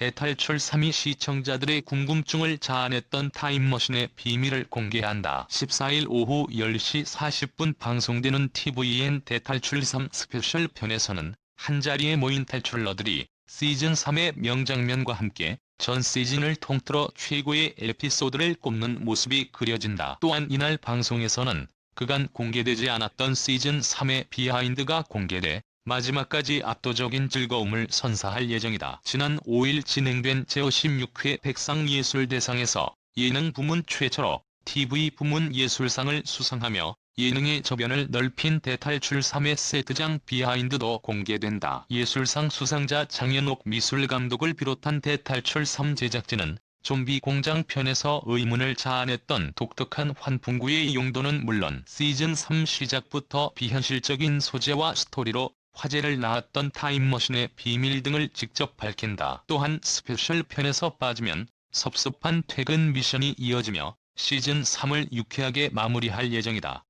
대탈출 3위 시청자들의 궁금증을 자아냈던 타임머신의 비밀을 공개한다. 14일 오후 10시 40분 방송되는 TVN 대탈출 3 스페셜 편에서는 한자리에 모인 탈출러들이 시즌 3의 명장면과 함께 전 시즌을 통틀어 최고의 에피소드를 꼽는 모습이 그려진다. 또한 이날 방송에서는 그간 공개되지 않았던 시즌 3의 비하인드가 공개돼 마지막까지 압도적인 즐거움을 선사할 예정이다. 지난 5일 진행된 제56회 백상예술대상에서 예능 부문 최초로 TV 부문 예술상을 수상하며 예능의 저변을 넓힌 대탈출 3회 세트장 비하인드도 공개된다. 예술상 수상자 장현옥 미술감독을 비롯한 대탈출 3 제작진은 좀비 공장 편에서 의문을 자아냈던 독특한 환풍구의 용도는 물론 시즌3 시작부터 비현실적인 소재와 스토리로 화제를 낳았던 타임머신의 비밀 등을 직접 밝힌다. 또한 스페셜 편에서 빠지면 섭섭한 퇴근 미션이 이어지며 시즌 3을 유쾌하게 마무리할 예정이다.